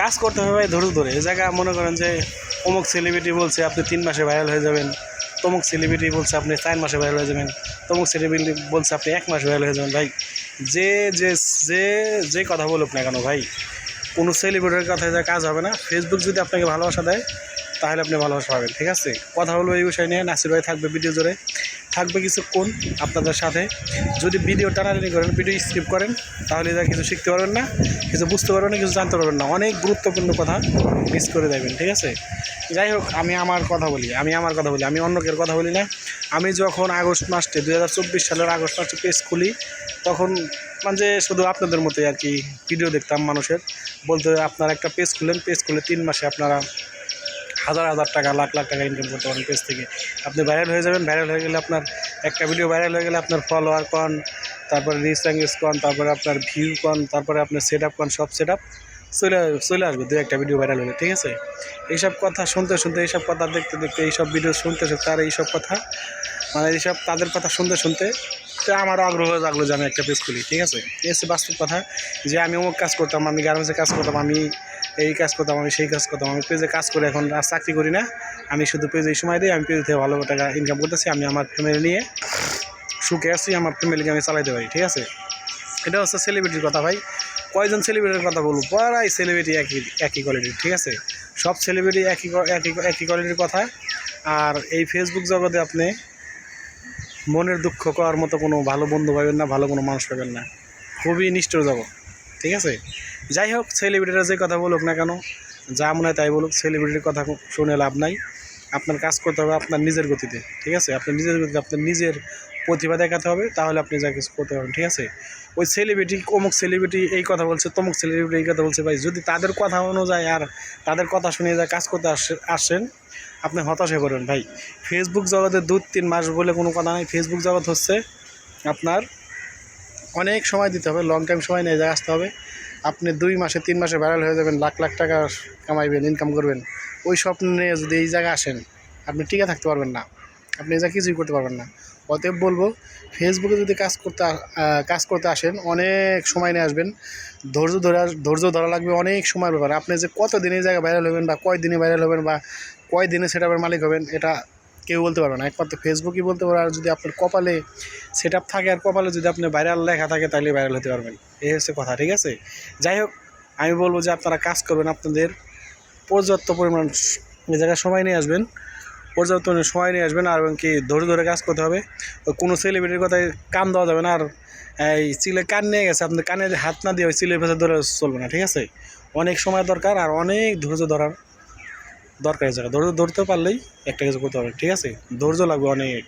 কাজ করতে হবে ভাই ধরু ধরে এই জায়গা মনে করেন যে অমুক সেলিব্রিটি বলছে আপনি তিন মাসে ভাইরাল হয়ে যাবেন, তমুক সেলিব্রিটি বলছে আপনি চার মাসে ভাইরাল হয়ে যাবেন, তমুক সেলিব্রিটি বলছে আপনি এক মাসে ভাইরাল হয়ে যাবেন। ভাই, যে যে যে যে কথা বলুক না কেন ভাই, কোনো সেলিব্রিটির কথায় যা কাজ হবে না। ফেসবুক যদি আপনাকে ভালোবাসা দেয়, তাহলে আপনি ভালোবাসা পাবেন, ঠিক আছে? কথা বলব এই বিষয় নিয়ে। নাসির ভাই থাকবে ভিডিও জুড়ে থাকবে কিছুক্ষণ আপনাদের সাথে। যদি ভিডিও টানাটানি করেন, ভিডিও স্কিপ করেন, তাহলে যা কিছু শিখতে পারবেন না, কিছু বুঝতে পারবেন না, কিছু জানতে পারবেন না। অনেক গুরুত্বপূর্ণ কথা মিস করে দেবেন, ঠিক আছে? যাই হোক, আমি আমার কথা বলি, আমি আমার কথা বলি, আমি অন্য কেউ কথা বলি না। আমি যখন আগস্ট মাসে দু হাজার চব্বিশ সালের আগস্ট মাসে পেজ খুলি, তখন মানে যে শুধু আপনাদের মতোই আর কি ভিডিও দেখতাম মানুষের। বলতে আপনারা একটা পেজ খুলেন পেজ খুলে তিন মাসে আপনারা হাজার হাজার টাকা, লাখ লাখ টাকা ইনকাম করতে পারেন পেজ থেকে। আপনি ভাইরাল হয়ে যাবেন ভাইরাল হয়ে গেলে আপনার একটা ভিডিও ভাইরাল হয়ে গেলে আপনার ফলোয়ার কন, তারপরে রিচ র্যাঙ্গেজ কন, তারপরে আপনার ভিউ কন, তারপরে আপনার সেট আপ কন, সব সেট আপ চলে চলে আসবে, দু একটা ভিডিও ভাইরাল হলে, ঠিক আছে? এইসব কথা শুনতে শুনতে, এইসব কথা দেখতে দেখতে, এইসব ভিডিও শুনতে শুনতে, আর এইসব কথা মানে এইসব তাদের কথা শুনতে শুনতে তো আমারও আগ্রহ জাগলো যে আমি একটা পেজ খুলি, ঠিক আছে? হচ্ছে বাস্তব কথা যে আমি অমুক কাজ করতাম, আমি গার্মেন্টসে কাজ করতাম, আমি এই কাজ করতাম, আমি সেই কাজ করতাম, আমি পেজে কাজ করে এখন আর চাকরি করি না। আমি শুধু পেজে সময় দিই, আমি পেজ থেকে ভালো টাকা ইনকাম করতেছি, আমি আমার ফ্যামিলি নিয়ে সুখে আছি, আমার ফ্যামিলিকে আমি চালাইতে পারি, ঠিক আছে? এটা হচ্ছে সেলিব্রিটির কথা ভাই। কয়জন সেলিব্রিটির কথা বলব? প্রায় সেলিব্রিটি একই একই কোয়ালিটির ঠিক আছে? সব সেলিব্রিটি একই একই একই কোয়ালিটির কথা। আর এই ফেসবুক জগতে আপনি মনের দুঃখ করার মতো কোনো ভালো বন্ধু পাবেন না, ভালো কোনো মানুষ পাবেন না। খুবই নিষ্ঠুর যাব ঠিক আছে? যাই হোক সেলিব্রিটিরা যে কথা বলুক না কেন, যা মনে হয় তাই বলুক সেলিব্রিটির কথা শুনে লাভ নাই। আপনার কাজ করতে হবে আপনার নিজের গতিতে, ঠিক আছে? আপনার নিজের গতিতে আপনার নিজের প্রতিভা দেখাতে হবে, তাহলে আপনি যা কিছু করতে পারবেন, ঠিক আছে? ওই সেলিব্রিটি অমুক সেলিব্রিটি এই কথা বলছে, তমুক সেলিব্রিটি এই কথা বলছে, ভাই। যদি তাদের কথা অনুযায়ী আর তাদের কথা শুনে যা কাজ করতে আসে- আসেন, আপনি হতাশ হয়ে পড়বেন, ভাই। ফেসবুক জগতে দু তিন মাস বলে কোনো কথা নাই। ফেসবুক জগৎ হচ্ছে আপনার অনেক সময় দিতে হবে লং টাইম সময় নিয়ে যায় আসতে হবে। আপনি দুই মাসে, তিন মাসে ভাইরাল হয়ে যাবেন, লাখ লাখ টাকা কামাইবেন ইনকাম করবেন। ওই স্বপ্ন নিয়ে যদি এই জায়গায় আসেন, আপনি টিকে থাকতে পারবেন না। আপনি যা কিছুই করতে পারবেন না। অতএব বলব ফেসবুকে যদি কাজ করতে কাজ করতে আসেন, অনেক সময় নিয়ে আসবেন। ধৈর্য ধরে, ধৈর্য ধরা লাগবে অনেক সময়ের ব্যাপার। আপনি যে কত দিনে জায়গায় ভাইরাল হবেন বা কয় দিনে ভাইরাল হবেন বা কয় দিনে সেটাপের মালিক হবেন, এটা কেউ বলতে পারবে না। একমাত্র ফেসবুকই বলতে পারবে। আর যদি আপনার কপালে সেট থাকে আর কপালে যদি আপনি ভাইরাল লেখা থাকে, তাহলে ভাইরাল হতে পারবেন। এই হচ্ছে কথা, ঠিক আছে? যাই হোক, আমি বলব যে আপনারা কাজ করবেন, আপনাদের পর্যাপ্ত পরিমাণ জায়গায় সময় নিয়ে আসবেন। পর্যাপ্ত সময় নিয়ে আসবেন আর কি ধরে ধরে কাজ করতে হবে। কোনো সেলিব্রিটির কথায় কান দেওয়া যাবে না আর এই চিলে কান নিয়ে গেছে আপনি কানে হাত না দিয়ে ওই চিলের ভেতর ধরে চলবে না, ঠিক আছে? অনেক সময় দরকার আর অনেক ধৈর্য ধরার দরকার জায়গা ধৈর্য ধরতে পারলেই একটা কিছু করতে হবে, ঠিক আছে? ধৈর্য লাগবে অনেক।